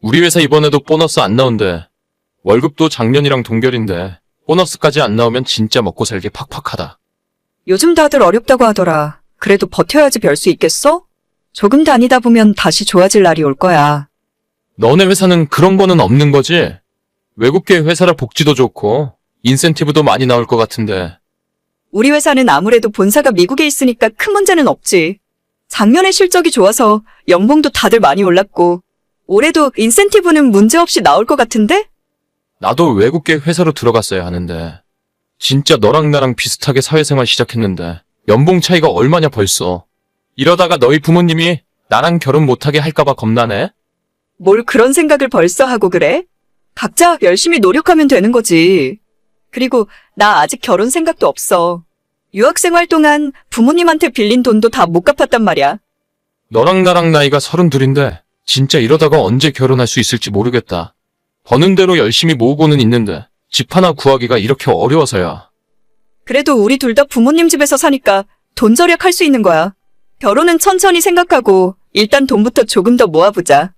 우리 회사 이번에도 보너스 안 나온대. 월급도 작년이랑 동결인데 보너스까지 안 나오면 진짜 먹고 살기 팍팍하다. 요즘 다들 어렵다고 하더라. 그래도 버텨야지 별 수 있겠어? 조금 다니다 보면 다시 좋아질 날이 올 거야. 너네 회사는 그런 거는 없는 거지? 외국계 회사라 복지도 좋고 인센티브도 많이 나올 것 같은데 우리 회사는 아무래도 본사가 미국에 있으니까 큰 문제는 없지. 작년에 실적이 좋아서 연봉도 다들 많이 올랐고, 올해도 인센티브는 문제없이 나올 것 같은데? 나도 외국계 회사로 들어갔어야 하는데 진짜 너랑 나랑 비슷하게 사회생활 시작했는데 연봉 차이가 얼마냐 벌써. 이러다가 너희 부모님이 나랑 결혼 못하게 할까봐 겁나네? 뭘 그런 생각을 벌써 하고 그래? 각자 열심히 노력하면 되는 거지. 그리고 나 아직 결혼 생각도 없어. 유학생활 동안 부모님한테 빌린 돈도 다 못 갚았단 말이야. 너랑 나랑 나이가 서른 둘인데 진짜 이러다가 언제 결혼할 수 있을지 모르겠다. 버는 대로 열심히 모으고는 있는데 집 하나 구하기가 이렇게 어려워서야. 그래도 우리 둘 다 부모님 집에서 사니까 돈 절약할 수 있는 거야. 결혼은 천천히 생각하고 일단 돈부터 조금 더 모아보자.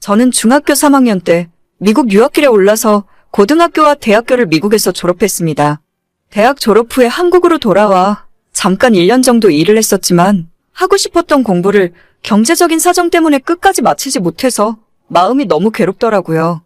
저는 중학교 3학년 때 미국 유학길에 올라서 고등학교와 대학교를 미국에서 졸업했습니다. 대학 졸업 후에 한국으로 돌아와 잠깐 1년 정도 일을 했었지만 하고 싶었던 공부를 경제적인 사정 때문에 끝까지 마치지 못해서 마음이 너무 괴롭더라고요.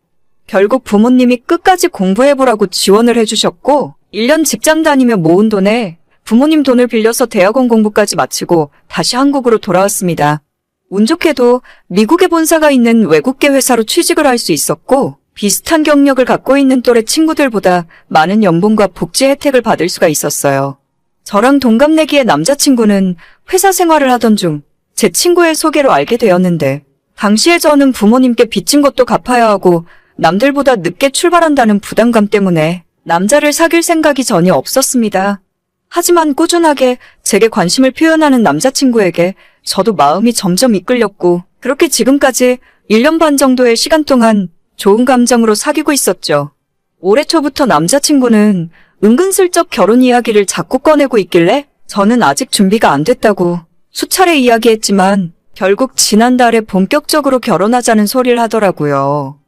결국 부모님이 끝까지 공부해보라고 지원을 해주셨고, 1년 직장 다니며 모은 돈에 부모님 돈을 빌려서 대학원 공부까지 마치고 다시 한국으로 돌아왔습니다. 운 좋게도 미국에 본사가 있는 외국계 회사로 취직을 할 수 있었고, 비슷한 경력을 갖고 있는 또래 친구들보다 많은 연봉과 복지 혜택을 받을 수가 있었어요. 저랑 동갑내기의 남자친구는 회사 생활을 하던 중 제 친구의 소개로 알게 되었는데, 당시에 저는 부모님께 빚진 것도 갚아야 하고 남들보다 늦게 출발한다는 부담감 때문에 남자를 사귈 생각이 전혀 없었습니다. 하지만 꾸준하게 제게 관심을 표현하는 남자친구에게 저도 마음이 점점 이끌렸고 그렇게 지금까지 1년 반 정도의 시간 동안 좋은 감정으로 사귀고 있었죠. 올해 초부터 남자친구는 은근슬쩍 결혼 이야기를 자꾸 꺼내고 있길래 저는 아직 준비가 안 됐다고 수차례 이야기했지만 결국 지난달에 본격적으로 결혼하자는 소리를 하더라고요.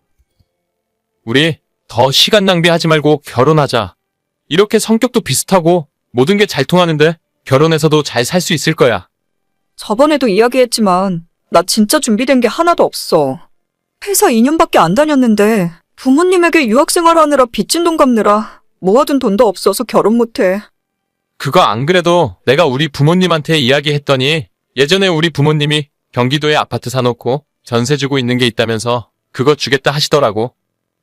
우리 더 시간 낭비하지 말고 결혼하자. 이렇게 성격도 비슷하고 모든 게 잘 통하는데 결혼해서도 잘 살 수 있을 거야. 저번에도 이야기했지만 나 진짜 준비된 게 하나도 없어. 회사 2년밖에 안 다녔는데 부모님에게 유학생활 하느라 빚진 돈 갚느라 모아둔 돈도 없어서 결혼 못해. 그거 안 그래도 내가 우리 부모님한테 이야기했더니 예전에 우리 부모님이 경기도에 아파트 사놓고 전세 주고 있는 게 있다면서 그거 주겠다 하시더라고.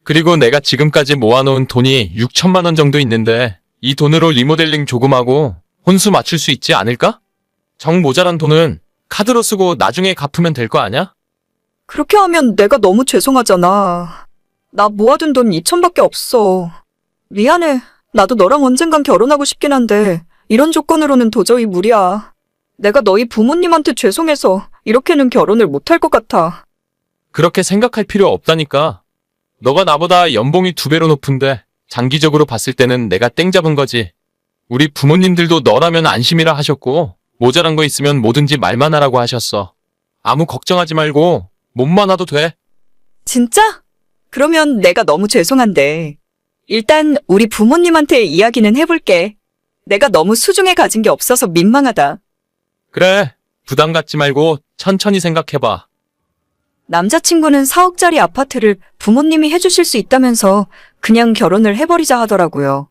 그리고 내가 지금까지 모아놓은 돈이 6천만 원 정도 있는데 이 돈으로 리모델링 조금 하고 혼수 맞출 수 있지 않을까? 정 모자란 돈은 카드로 쓰고 나중에 갚으면 될 거 아냐? 그렇게 하면 내가 너무 죄송하잖아. 나 모아둔 돈 2천밖에 없어. 미안해. 나도 너랑 언젠간 결혼하고 싶긴 한데 이런 조건으로는 도저히 무리야. 내가 너희 부모님한테 죄송해서 이렇게는 결혼을 못할 것 같아. 그렇게 생각할 필요 없다니까. 너가 나보다 연봉이 두 배로 높은데 장기적으로 봤을 때는 내가 땡 잡은 거지. 우리 부모님들도 너라면 안심이라 하셨고 모자란 거 있으면 뭐든지 말만 하라고 하셨어. 아무 걱정하지 말고 몸만 와도 돼. 진짜? 그러면 내가 너무 죄송한데. 일단 우리 부모님한테 이야기는 해볼게. 내가 너무 수중에 가진 게 없어서 민망하다. 그래. 부담 갖지 말고 천천히 생각해봐. 남자친구는 4억짜리 아파트를 부모님이 해주실 수 있다면서 그냥 결혼을 해버리자 하더라고요.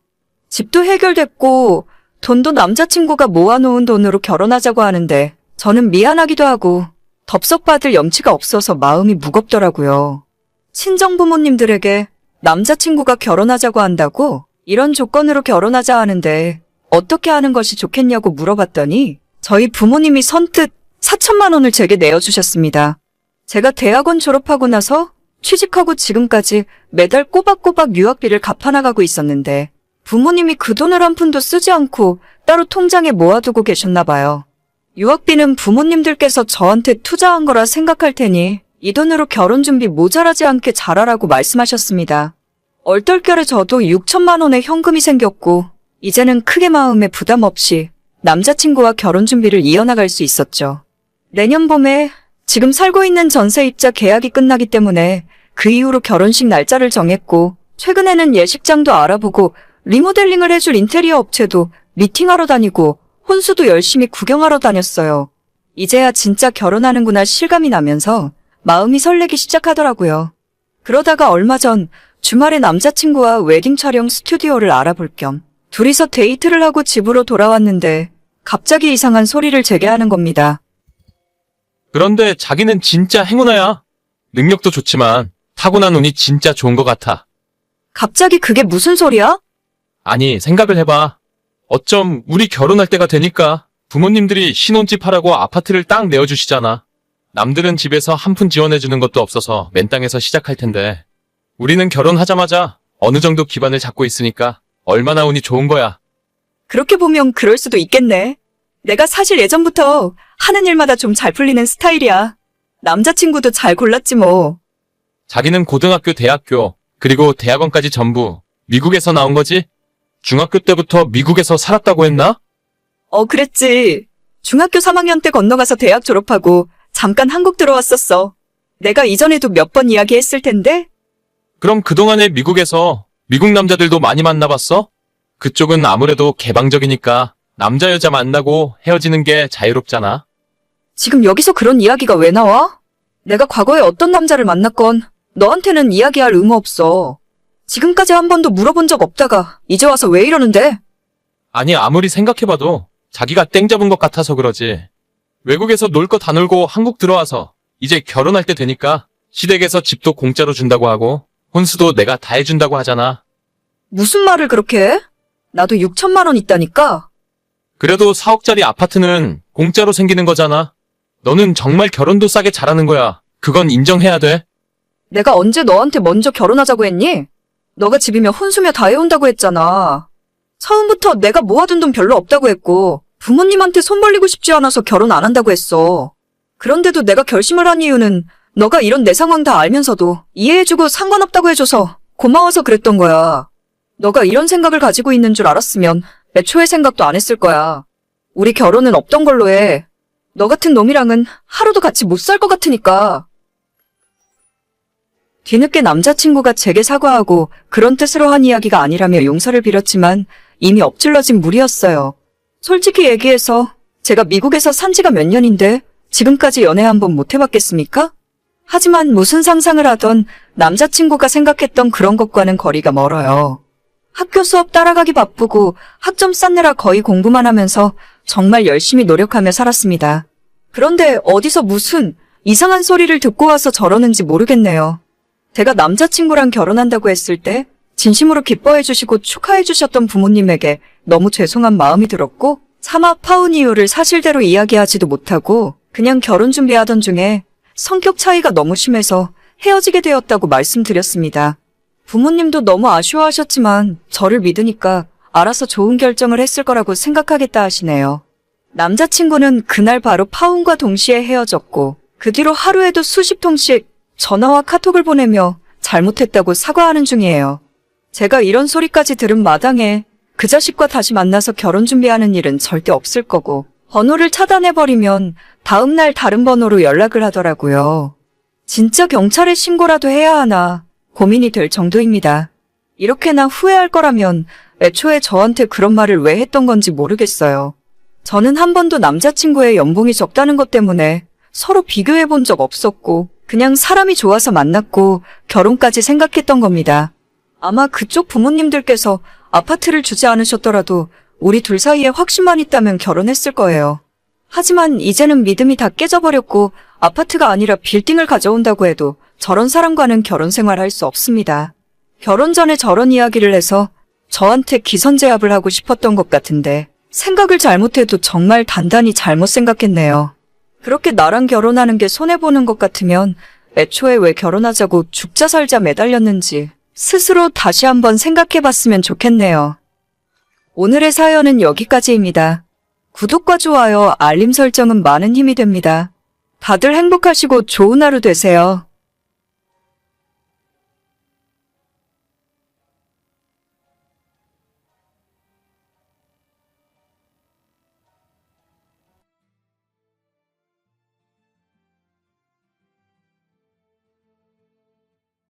집도 해결됐고 돈도 남자친구가 모아놓은 돈으로 결혼하자고 하는데 저는 미안하기도 하고 덥석 받을 염치가 없어서 마음이 무겁더라고요. 친정 부모님들에게 남자친구가 결혼하자고 한다고 이런 조건으로 결혼하자 하는데 어떻게 하는 것이 좋겠냐고 물어봤더니 저희 부모님이 선뜻 4천만 원을 제게 내어주셨습니다. 제가 대학원 졸업하고 나서 취직하고 지금까지 매달 꼬박꼬박 유학비를 갚아나가고 있었는데 부모님이 그 돈을 한 푼도 쓰지 않고 따로 통장에 모아두고 계셨나 봐요. 유학비는 부모님들께서 저한테 투자한 거라 생각할 테니 이 돈으로 결혼 준비 모자라지 않게 잘하라고 말씀하셨습니다. 얼떨결에 저도 6천만 원의 현금이 생겼고 이제는 크게 마음에 부담 없이 남자친구와 결혼 준비를 이어나갈 수 있었죠. 내년 봄에 지금 살고 있는 전세 입자 계약이 끝나기 때문에 그 이후로 결혼식 날짜를 정했고, 최근에는 예식장도 알아보고, 리모델링을 해줄 인테리어 업체도 미팅하러 다니고, 혼수도 열심히 구경하러 다녔어요. 이제야 진짜 결혼하는구나 실감이 나면서 마음이 설레기 시작하더라고요. 그러다가 얼마 전 주말에 남자친구와 웨딩 촬영 스튜디오를 알아볼 겸 둘이서 데이트를 하고 집으로 돌아왔는데 갑자기 이상한 소리를 제게 하는 겁니다. 그런데 자기는 진짜 행운아야. 능력도 좋지만 타고난 운이 진짜 좋은 것 같아. 갑자기 그게 무슨 소리야? 아니, 생각을 해봐. 어쩜 우리 결혼할 때가 되니까 부모님들이 신혼집 하라고 아파트를 딱 내어주시잖아. 남들은 집에서 한 푼 지원해주는 것도 없어서 맨 땅에서 시작할 텐데. 우리는 결혼하자마자 어느 정도 기반을 잡고 있으니까 얼마나 운이 좋은 거야. 그렇게 보면 그럴 수도 있겠네. 내가 사실 예전부터 하는 일마다 좀 잘 풀리는 스타일이야. 남자친구도 잘 골랐지 뭐. 자기는 고등학교, 대학교, 그리고 대학원까지 전부 미국에서 나온 거지? 중학교 때부터 미국에서 살았다고 했나? 어, 그랬지. 중학교 3학년 때 건너가서 대학 졸업하고 잠깐 한국 들어왔었어. 내가 이전에도 몇 번 이야기했을 텐데 그럼 그동안에 미국에서 미국 남자들도 많이 만나봤어? 그쪽은 아무래도 개방적이니까 남자 여자 만나고 헤어지는 게 자유롭잖아. 지금 여기서 그런 이야기가 왜 나와? 내가 과거에 어떤 남자를 만났건 너한테는 이야기할 의무 없어. 지금까지 한 번도 물어본 적 없다가 이제 와서 왜 이러는데? 아니 아무리 생각해봐도 자기가 땡 잡은 것 같아서 그러지. 외국에서 놀 거 다 놀고 한국 들어와서 이제 결혼할 때 되니까 시댁에서 집도 공짜로 준다고 하고 혼수도 내가 다 해준다고 하잖아. 무슨 말을 그렇게 해? 나도 6천만 원 있다니까? 그래도 4억짜리 아파트는 공짜로 생기는 거잖아. 너는 정말 결혼도 싸게 잘하는 거야. 그건 인정해야 돼. 내가 언제 너한테 먼저 결혼하자고 했니? 너가 집이며 혼수며 다 해온다고 했잖아. 처음부터 내가 모아둔 돈 별로 없다고 했고 부모님한테 손 벌리고 싶지 않아서 결혼 안 한다고 했어. 그런데도 내가 결심을 한 이유는 너가 이런 내 상황 다 알면서도 이해해주고 상관없다고 해줘서 고마워서 그랬던 거야. 너가 이런 생각을 가지고 있는 줄 알았으면 애초에 생각도 안 했을 거야. 우리 결혼은 없던 걸로 해. 너 같은 놈이랑은 하루도 같이 못 살 것 같으니까. 뒤늦게 남자친구가 제게 사과하고 그런 뜻으로 한 이야기가 아니라며 용서를 빌었지만 이미 엎질러진 물이었어요. 솔직히 얘기해서 제가 미국에서 산 지가 몇 년인데 지금까지 연애 한 번 못 해봤겠습니까? 하지만 무슨 상상을 하던 남자친구가 생각했던 그런 것과는 거리가 멀어요. 학교 수업 따라가기 바쁘고 학점 쌓느라 거의 공부만 하면서 정말 열심히 노력하며 살았습니다. 그런데 어디서 무슨 이상한 소리를 듣고 와서 저러는지 모르겠네요. 제가 남자친구랑 결혼한다고 했을 때 진심으로 기뻐해 주시고 축하해 주셨던 부모님에게 너무 죄송한 마음이 들었고 차마 파혼 이유를 사실대로 이야기하지도 못하고 그냥 결혼 준비하던 중에 성격 차이가 너무 심해서 헤어지게 되었다고 말씀드렸습니다. 부모님도 너무 아쉬워하셨지만 저를 믿으니까 알아서 좋은 결정을 했을 거라고 생각하겠다 하시네요. 남자친구는 그날 바로 파혼과 동시에 헤어졌고 그 뒤로 하루에도 수십 통씩 전화와 카톡을 보내며 잘못했다고 사과하는 중이에요. 제가 이런 소리까지 들은 마당에 그 자식과 다시 만나서 결혼 준비하는 일은 절대 없을 거고 번호를 차단해버리면 다음날 다른 번호로 연락을 하더라고요. 진짜 경찰에 신고라도 해야 하나 고민이 될 정도입니다. 이렇게나 후회할 거라면 애초에 저한테 그런 말을 왜 했던 건지 모르겠어요. 저는 한 번도 남자친구의 연봉이 적다는 것 때문에 서로 비교해 본 적 없었고 그냥 사람이 좋아서 만났고 결혼까지 생각했던 겁니다. 아마 그쪽 부모님들께서 아파트를 주지 않으셨더라도 우리 둘 사이에 확신만 있다면 결혼했을 거예요. 하지만 이제는 믿음이 다 깨져버렸고 아파트가 아니라 빌딩을 가져온다고 해도 저런 사람과는 결혼 생활할 수 없습니다. 결혼 전에 저런 이야기를 해서 저한테 기선제압을 하고 싶었던 것 같은데 생각을 잘못해도 정말 단단히 잘못 생각했네요. 그렇게 나랑 결혼하는 게 손해보는 것 같으면 애초에 왜 결혼하자고 죽자 살자 매달렸는지 스스로 다시 한번 생각해 봤으면 좋겠네요. 오늘의 사연은 여기까지입니다. 구독과 좋아요, 알림 설정은 많은 힘이 됩니다. 다들 행복하시고 좋은 하루 되세요.